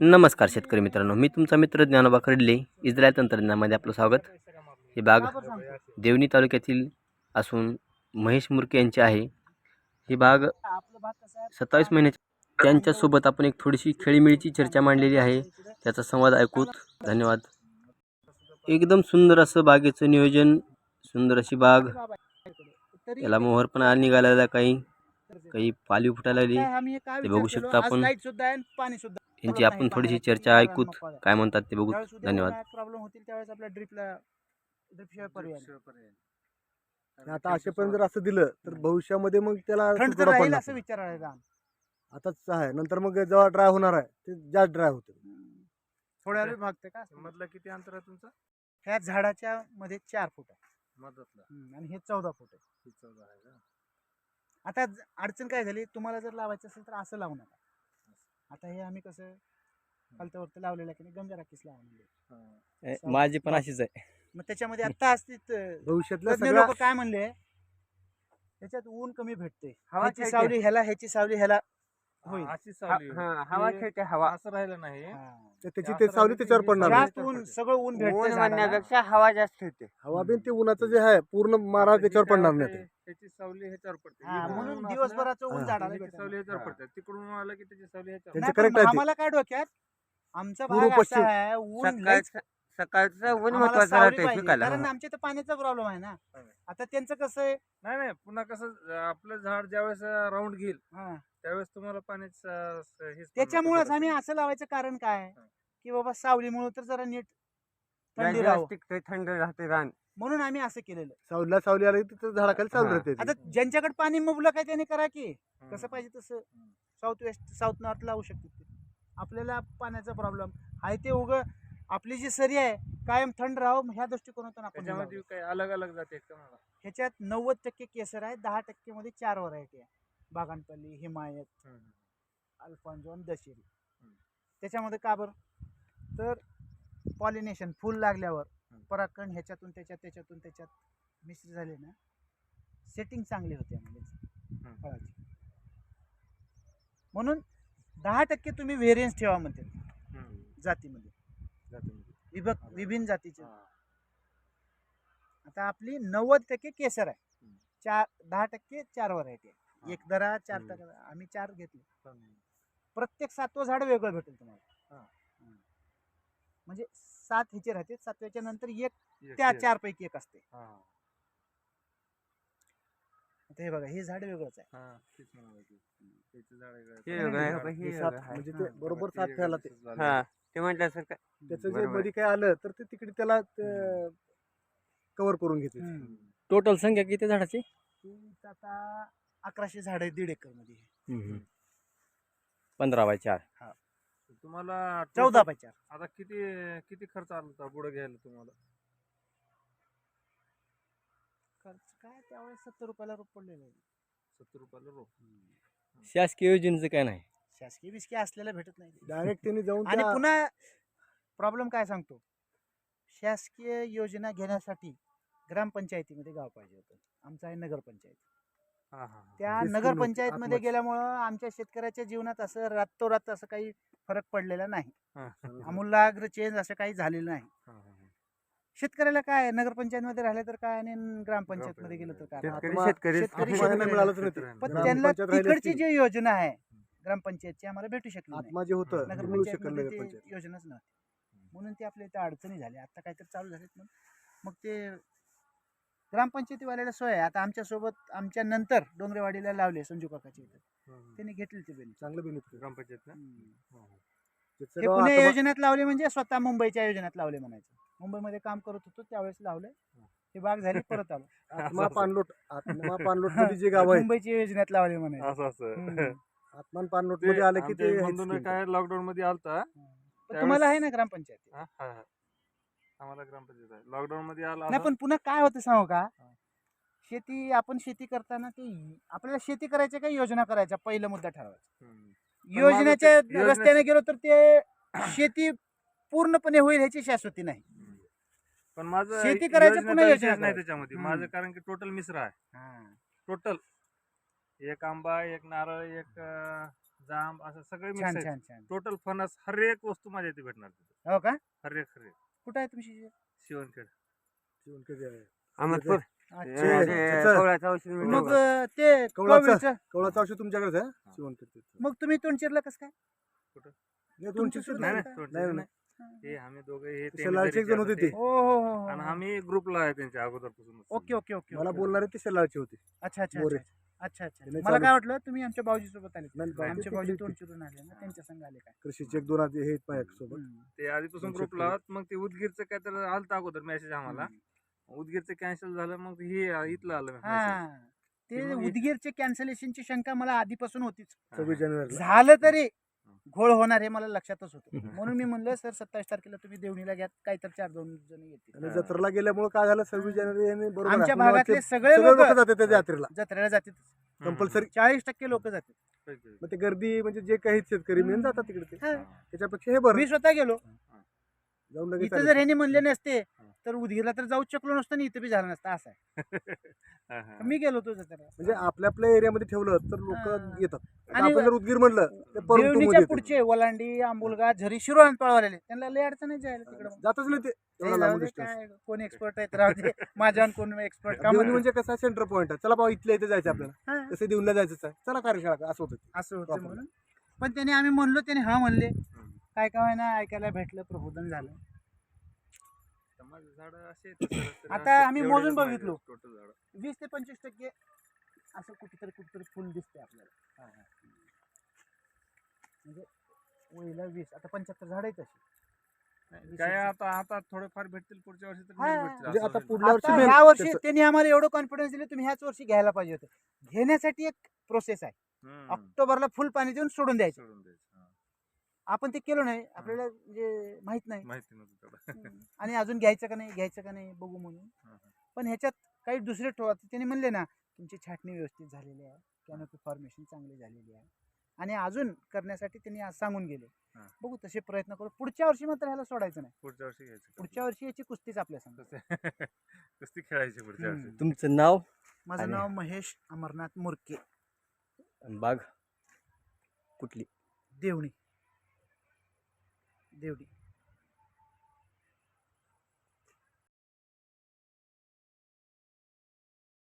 नमस्कार शेतकरी मित्रांनो मी तुमचा मित्र ज्ञानोबा खरडले इस्रायल तंत्रज्ञानामध्ये आपलं स्वागत. ही बाग देवणी तालुक्यातील असून महेश मुरके यांची आहे. ही बाग सत्तावीस महिन्याची त्यांच्यासोबत आपण एक थोडीशी खेळीमेळीची चर्चा मांडलेली आहे. त्याचा संवाद ऐकूत धन्यवाद. एकदम सुंदर असं बागेचं नियोजन सुंदर अशी बाग. याला मोहर पण निघालेला काही. काही पाली फुटायला लागली. ते बघू शकता आपण. पाणी सुद्धा. यांची आपण थोडीशी चर्चा ऐकूत. काय म्हणतात ते बघू. धन्यवाद. प्रॉब्लेम होतील त्यावेळेस आपल्या ड्रिपला ड्रिप शिवाय पर्याय नाही. आणि आता असेपर्यंत जर असं दिलं तर भविष्यामध्ये मग त्याला असं आताच आहे नंतर मग जेव्हा ड्राय होणार आहे ते जास्त ड्राय होते. थोड्या वेळ भागते का? मधलं किती अंतर आहे तुमचं? ह्या झाडाच्या मध्ये चार फूट आहे. मधातलं. आणि हे चौदा फूट आहे. हे चौदा आहे का? आता ज- अडचण काय झाली? तुम्हाला जर लावायचं असेल तर असं लावू नका. आता हे आम्ही कसं खालत्यावरती लावलेलं आहे की नाही? गंजा राखीस लावलेलं आहे. ए, माझी पण अशीच आहे. मग त्याच्यामध्ये आता तज्ञ सगळ्या लोक काय म्हणले? त्याच्यात ऊन कमी भेटते हवा ह्याची खेळते. सावली ह्याला ह्याची सावली ह्याला होईल हा, अशी सावली हा, होईल. हवा खेळते हवा असं राहिलं नाही हा. तर त्याची ते सावली त्याच्यावर पडणार सावली नाही. जास्त ऊन सगळं ऊन भेटते ऊन झाडाला. म्हणण्यापेक्षा हवा जास्त होते हवा बिन ते उन्हाचं जे आहे पूर्ण मारा आता त्याच्यावर पडणार नाही ते. त्याची सावली ह्याच्यावर पडते हा, इकडून म्हणून असलं, दिवसभराचं ऊन हा. झाडाला त्याची भेटत सावली नाही. ह्याच्यावर हा. पडते तिकडून आलं की त्याची सावली ह्याच्यावर नाही, correct पण आहे ते. आम्हाला काय डोक्यात आमचा पूर्व भाग पश्चिम. असा आहे ऊन सकाळ लयच सकाळचं ऊन आम्हाला महत्वाचं सावली राहते पाहिजे. पिकाला कारण आमच्या तर पाण्याचा प्रॉब्लेम आहे ना हा. आता त्यांचं कसं आहे नाही नाही पुन्हा कसं आपलं झाड ज्यावेळेस राऊंड घेईल हा. त्यावेळेस तुम्हाला पाण्याचं त्याच्यामुळेच आम्ही असं लावायचं कारण काय हा. की बाबा सावलीमुळे तर जरा नीट थंडी थंड राहते रान म्हणून आम्ही असं केलेलं सावलीला सावली आली तर झाडाखाली सावली हा. राहते आता. ज्यांच्याकडे पाणी मुबलक आहे त्यांनी करा की. कसं पाहिजे तसं साऊथ वेस्ट साऊथ नॉर्थ लावू शकते ते आपल्याला पाण्याचा प्रॉब्लेम आहे ते उग आपली जी सरी आहे कायम थंड राहावं ह्या दृष्टिकोनातून आपण त्याच्यामध्ये. काही अलग अलग जाते का मला? ह्याच्यात नव्वद टक्के केसर आहे दहा टक्के मध्ये चार व्हरायटी आहे. बागानपल्ली हिमायत अल्फांजो आणि दशेरी. हम्म. त्याच्यामध्ये का बरं? तर पॉलिनेशन फुल लागल्यावर हम्म. परागकण ह्याच्यातून त्याच्यात त्याच्यातून त्याच्यात मिश्र झाले ना सेटिंग चांगली होते म्हणजे. फळाची. म्हणून दहा टक्के तुम्ही व्हेरियन्स ठेवा म्हणते जातीमध्ये. विभक्त विभिन्न जातीचे. आता आपली नव्वद टक्के केसर आहे. चार दहा टक्के चार व्हरायटी आहे. एक दरा चार. टक्के आम्ही चार घेतले. प्रत्येक सातवं झाड वेगळं भेटेल तुम्हाला. हा. म्हणजे सात ह्याचे राहते सातव्याच्या नंतर एक त्या चार पैकी एक असते. आता हे बघा हे झाड वेगळंच आहे. हे. वेगळं आहे, बघा, हे हे सात वेगळं आहे. म्हणजे ते बरोबर सात ठेवायला ते. हा. ते म्हटल्यासारखं त्याचं जे बरोबर. मध्ये काय आलं तर ते तिकडे त्याला कव्हर करून घेते. टोटल संख्या किती झाडाची? आता अकराशे झाड आहे दीड एकरमध्ये. पंधरा बाय चार. तुम्हाला चौदा बाय चार. आता किती किती खर्च आला होता पुढे घ्यायला तुम्हाला? खर्च काय त्यावेळेस सत्तर रुपयाला रोप पडलेलं आहे. सत्तर रुपयाला रोप. शासकीय योजनेचं काय नाही. शासकीय बिस्की असलेला भेटत नाही. डायरेक्ट त्यांनी जाऊन आणि पुन्हा प्रॉब्लेम काय सांगतो? शासकीय योजना घेण्यासाठी ग्रामपंचायतीमध्ये गाव पाहिजे होतं. आमचं आहे नगरपंचायत. त्या तेच नगरपंचायत केलं मध्ये होतं, गेल्यामुळं आमच्या शेतकऱ्याच्या जीवनात असं रातोरात असं काही फरक पडलेला नाही. आमूलाग्र चेंज असं काही झालेलं नाही. शेतकऱ्याला काय नगरपंचायत मध्ये राहिलं तर काय आणि ग्रामपंचायत मध्ये गेलं तर काय? शेतकरी आत्मा- शेतकरी नाही ते. पण त्यांना ग्रामपंचायत राहिली तिकडची असती. जी योजना आहे ग्रामपंचायतची आम्हाला भेटू शकली नाही. आत्मा जे होतं ते मिळू नगरपंचायतमध्ये ते नगरपंचायत. योजनाच नव्हती. म्हणून ते आपल्या इथं अडचणी झाल्या. आता काहीतरी चालू झालेत मग मग ते ग्रामपंचायतीवाल्याला सोय आहे. आता आमच्यासोबत आमच्या नंतर डोंगरेवाडीला लावले संजू काकाच्या इथं. त्यांनी घेतले ते बेनिफिट चांगलं बेनिफिट ग्रामपंचायत हे. पुणे योजनेत लावले म्हणजे स्वतः मुंबईच्या योजनेत लावले म्हणायचं. मुंबईमध्ये काम करत होतो त्यावेळेस लावले हे. बाग झाली परत आलो. आत्मा पानलोट आत्मा पानलोटमध्ये जे गाव आहे मुंबईच्या योजनेत लावले म्हणायचं असं असं. आत्मान पानलोटमध्ये आलं की ते बंधूनं काय लॉकडाऊन मध्ये आलता पण तुम्हाला आहे ना ग्रामपंचायत? हा, हा, हा. आम्हाला ग्रामपंचायत आहे. लॉकडाऊन मध्ये आला नाही. पण पुन्हा काय होतं सांगू का? शेती आपण शेती करताना ते आपल्याला शेती करायच्या काही योजना करायच्या पहिला मुद्दा ठरवायचा. योजनेच्या ते- रस्त्याने गेलो तर ते शेती पूर्णपणे होईल ह्याची शाश्वती नाही. पण माझं शेती करायचं योजनेचा पुन्हा योजना नाही करायची. त्याच्यामध्ये. हम्म. माझं कारण की टोटल मिश्र आहे. टोटल एक आंबा एक नारळ एक अं, जांब असं सगळे छान मिक्स छान छान. टोटल फणस हर एक वस्तू माझ्या इथे भेटणार तिथे. हो का? हर एक हर एक. कुठं आहे तुमची शिवणखेड. शिवणखेड आहे. अहमदपूर. अच्छा. ते- त्याचं- कवळाचं औषध मिळतं मग बघा. अं, ते कवळाचं. कोविडचं? कवळाचं औषध तुमच्याकडेच आहे? शिवणखेड मग तुम्ही तोंडचिरलं कसं काय? नाही सुद्धा नाही नाही, हा. हे आम्ही दोघे हे ते ते शेलारचे एक जण होते ते. हो हो हो, आणि हो. आम्ही ग्रुपला आहे त्यांच्या अगोदरपासून ओके ओके ओके मला ओके. बोलणारे ते शेलारचे होते अच्छा अच्छा. अच्छा अच्छा अच्छा त्यांनी मला चालू- काय वाटलं तुम्ही आमच्या भाऊजी सोबत आले नाही, बाकी आमचे ते भाऊजी तिकडे- तोंड चिरून आले ना त्यांच्या संग आले काय कृषीचे एक दोन आधी हे हम्म. ते आधीपासून दोनशे ग्रुपला आहोत मग ते उदगीरचं काय तर आलं अगोदर मेसेज आम्हाला उदगीरचं कॅन्सल झालं मग हे इथलं आलं message. हा ते ते मग हे- उदगीरचे कॅन्सलेशनची शंका मला आधीपासून होतीच सव्वीस. जानेवारीला झालं तरी घोळ होणार हे मला लक्षातच होतं. म्हणून मी म्हणलं सर सत्तावीस तारखेला तुम्ही देवणीला घ्या काही तर चार दोन जण येतील. जत्रेला गेल्यामुळे काय झालं? सव्वीस जानेवारी यांनी बरोबर. आमच्या भागातले सगळे लोक लोक जाते त्या यात्रेला जत्रेला जातात. कंपल्सरी. चाळीस टक्के लोक जातात. मग ते गर्दी म्हणजे जे काही शेतकरी मिळून जातात तिकडे हा. त्याच्यापेक्षा हे बरं. मी स्वतः गेलो. जाऊन लगेच इथं. जर ह्यांनी म्हणले नसते तर उदगीरला तर जाऊच शकलो नसतं आणि इथं बी झालं नसतं असं आहे हा, हा. मी गेलो होतो जत्रेला म्हणजे आपल्या आपल्या एरियामध्ये ठेवलं तर लोक. येतात आणि आणि आपण जर उदगीर म्हणलं तर देवणीच्या. पुढचे वलांडी आंबुलगा झरी शिरोळ पळवालेले त्यांना लय अडचण नाही जायला तिकडं जातच नाही ते ते एवढा जाऊ लांब दे, distance. काय कोण एक्सपर्ट आहेत राहू दे माझ्यावर कोण एक्सपर्ट का देवणी म्हणतो? म्हणजे कसं सेंटर पॉईंट आहे चला बाबा इथल्या इथे जायचं आपल्याला हा, तसं देऊनला जायचंच आहे चला कार्यशाळा असं होतं ते. असं होतं Proper. म्हणून पण त्याने आम्ही म्हणलो त्याने हा म्हणले. काय काय ना ऐकायला भेटलं प्रबोधन झालं समाज झाडं असे आहेत सरासरी आता आम्ही एवढे मोजून बघितलो. total झाडं. वीस ते पंचवीस टक्के असं कुठेतरी कुठेतरी फुल दिसते आपल्याला म्हणजे वहीला वीस आता पंच्याहत्तर झाड आहेत तशी नाही, काय आता आता थोडेफार भेटतील पुढच्या वर्षी तर हा. नाही भेटतील म्हणजे असं आता होईल. पुढल्या वर्षी आता ह्या वर्षी त्याचं- त्यांनी आम्हाला एवढं कॉन्फिडन्स दिले तुम्ही ह्याच वर्षी घ्यायला पाहिजे होते घेण्यासाठी एक प्रोसेस आहे हम्म. ऑक्टोबरला फुल पाणी देऊन सोडून द्यायचं सोडून द्यायचं. आपण ते केलं नाही. आपल्याला म्हणजे माहीत नाही. माहिती नव्हतं तेवढं. हम्म. आणि अजून घ्यायचं का नाही घ्यायचं का नाही बघू म्हणून. हा, हा. पण ह्याच्यात काही दुसरे ठेवा त्यांनी म्हणले ना तुमची छाटणी व्यवस्थित झालेली आहे. कॅनोपी फॉर्मेशन चांगली झालेली आहे. आणि अजून करण्यासाठी त्यांनी आज सांगून गेले. हा. बघू तसे प्रयत्न करू. पुढच्या वर्षी मात्र ह्याला सोडायचं नाही. पुढच्या वर्षी घ्यायचं पुढच्या वर्षी याची कुस्तीच आपल्या सांग. तसे- कुस्ती खेळायची पुढच्या वर्षी. तुमचं नाव? माझं आणि- नाव महेश अमरनाथ मुरके. बाग? कुठली? देवणी. దేవుడి